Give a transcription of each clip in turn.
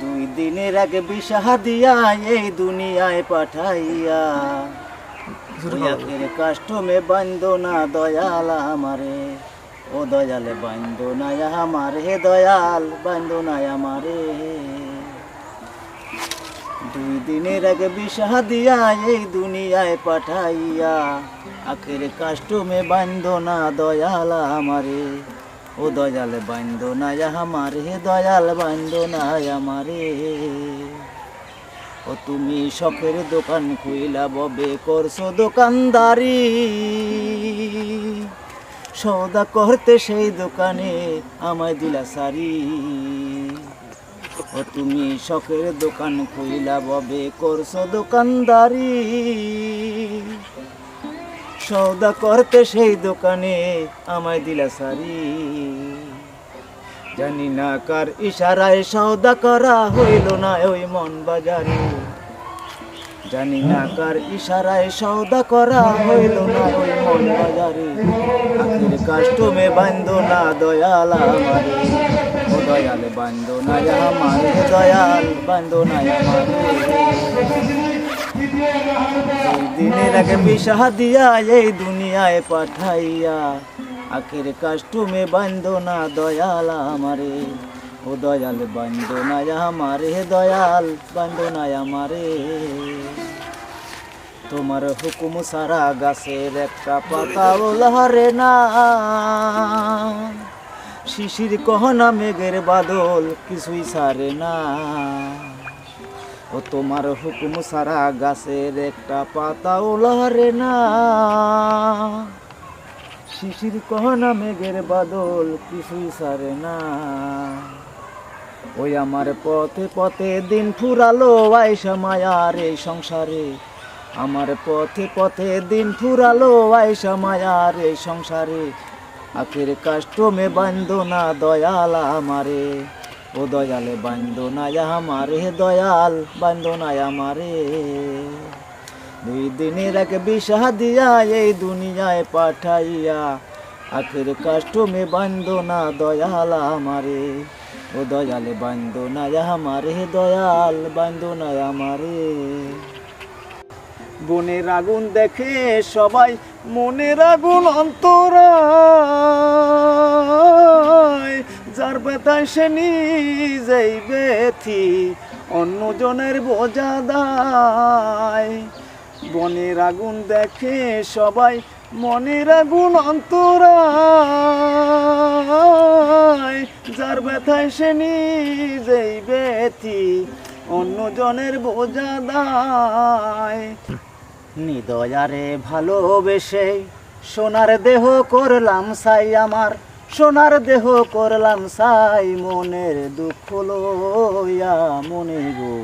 দুই দিনের আগে বিষাহা দিয়া এই দুনিয়ায় পাঠাইয়া। কাষ্টমে বান্ধ না দয়াল আমারে। ও দয়ালে বান্ধ না আমারে দয়াল বান্ধ না আমারে। দুই দিনের আগে বিষাহা দিয়া এই দুনিয়ায় পাঠাইয়া আখের কাষ্টমে বান্ধ না দয়াল আমারে। ও দয়াল বান্ধ না আমারে দয়াল বান্ধ না আমারে। ও তুমি শখের দোকান খুইলা, ববে করছ দোকানদারি। সৌদা করতে সেই দোকানে আমায় দিলা সারি ও তুমি শখের দোকান খুইলা, ববে করছ দোকানদারি। সৌদা করতে সেই দোকানে আমায় দিলা সারি জানি না কার ইশারায় সৌদা করা হইল না ওই মন বাজারে। জানি না কার ইশারায় সৌদা করা হইল না ওই মন বাজারে। আখির কাষ্টমে বান্ধ না দয়াল আমারে। ও দয়াল বান্ধ না আমার, দয়াল বান্ধ না আমারে। দিনের আগে বিষা দিয়া এই দুনিয়ায় পাঠাইয়া, আখের কাষ্টমে বান্ধ না দয়াল আমারে। ও দয়াল বান্ধ না আমারে দয়াল বান্ধ না আমারে। তোমার হুকুম সারা গাছের একটা পাতাও লহরে না। শিশির কহনা মেঘের বাদল কিছুই সারে না। ও তোমার হুকুম সারা গাছের একটা পাতাও লহরে না। শিশির কহনা মেঘের বাদল কিছুই সারে না। ওই আমার পথে পথে দিন ফুরালো আয়সা মায়ার এই সংসারে। আমার পথে পথে দিন ফুরালো আয়সা মায়ার এই সংসারে। আখের কাষ্টমে বান্ধ না দয়াল আমারে। ও দয়ালে বান্ধ না আমারে দয়াল বান্ধ না আমারে। দুই দিনের এক বিষা দিয়া এই দুনিয়ায় পাঠাইয়া, আখের কাষ্টমে বান্ধ না দয়াল আমারে। ও দয়ালে বান্ধ না আমারে দয়াল বান্ধ না আমারে। বনের আগুন দেখে সবাই মনের আগুন অন্তর। সে নিজেই বেথি অন্যজনের বোঝা দায়। বনের আগুন দেখে সবাই মনের আগুন অন্তর যার ব্যথায় সে নিজেই বেথি অন্যজনের বোঝা দায়। নিদয়ারে ভালোবেসে সোনার দেহ করলাম সাই আমার। সোনার দেহ করলাম সাই মনের দুঃখ লইয়া মনে গো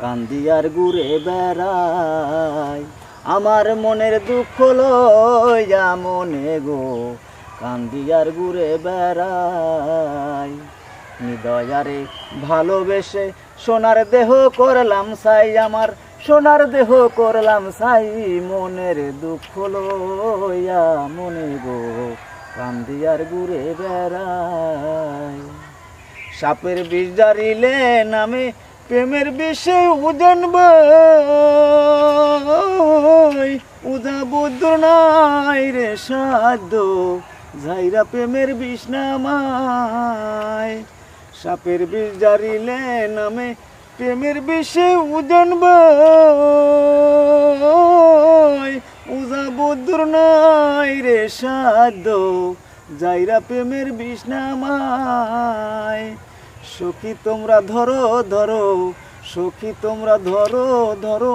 কান্দিয়ার ঘুরে বেড়াই। আমার মনের দুঃখ লইয়া মনে গো কান্দিয়ার ঘুরে বেড়াই। নিদয়ারে ভালোবেসে সোনার দেহ করলাম সাই, আমার সোনার দেহ করলাম সাই, মনের দুঃখ লইয়া মনে গো কান্দিয়ার ঘুরে বেড়াই সাপের বিষ জারিলে নামে প্রেমের বিষে উজন উদা বুদ্ধ নাই রে সাধ্য, ঝাইরা প্রেমের বিষ নামায়। সাপের বিষ জারিলে নামে প্রেমের বিষে উজন উজা বুদ্ধুর নাই রে সাধ্য, যাইরা প্রেমের বিষ নামায়। সখী তোমরা ধরো ধরো, সখী তোমরা ধরো ধরো,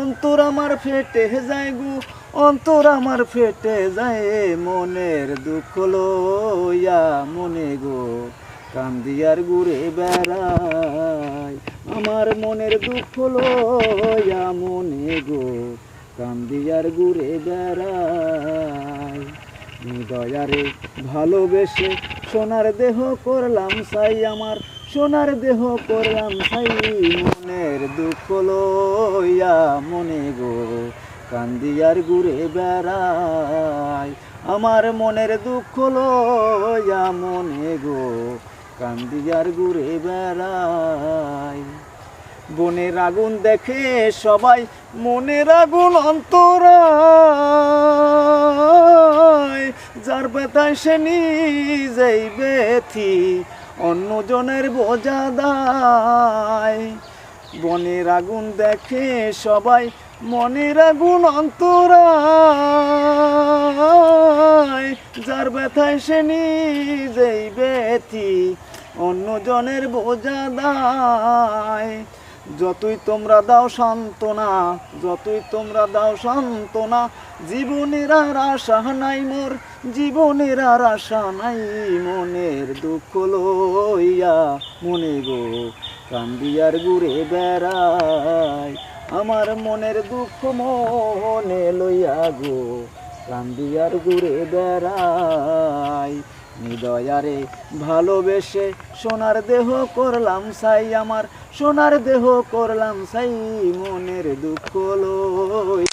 অন্তর আমার ফেটে যায় গো, অন্তর আমার ফেটে যায় মনের দুঃখ লইয়া মনে গো। কান্দিয়ার ঘুরে বেড়াই আমার মনের দুঃখ লইয়া মনে গো। কান্দিয়ার ঘুরে বেড়াই দয়ারে ভালোবেসে সোনার দেহ করলাম সাই আমার, সোনার দেহ করলাম সাই মনের দুঃখ লইয়া মনে গো। কান্দিয়ার ঘুরে বেড়াই আমার মনের দুঃখ লইয়া মনে গো। কান্দিয়ার ঘুরে বেড়াই বনের আগুন দেখে সবাই মনের আগুন অন্তরায়। যার ব্যথায় সে নিজেই ব্যথি, অন্যজনের বোঝা দায়। বনের আগুন দেখে সবাই মনের আগুন অন্তরায়। যার ব্যথায় সে নিজেই ব্যথি, অন্যজনের বোঝা দায়। যতই তোমরা দাও সান্ত্বনা, যতই তোমরা দাও সান্ত্বনা জীবনের আর আশা নাই মোর, জীবনের আর আশা নাই মনের দুঃখ লইয়া। মনে গো, কান্দিয়ার ঘুরে বেড়াই, আমার মনের দুঃখ মনে লইয়া গো। কান্দিয়ার ঘুরে বেড়াই, হৃদয়ারে ভালোবেসে সোনার দেহ করলাম সাই আমার, সোনার দেহ করলাম সাই মনের দুঃখ লই।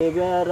ಬೇಡ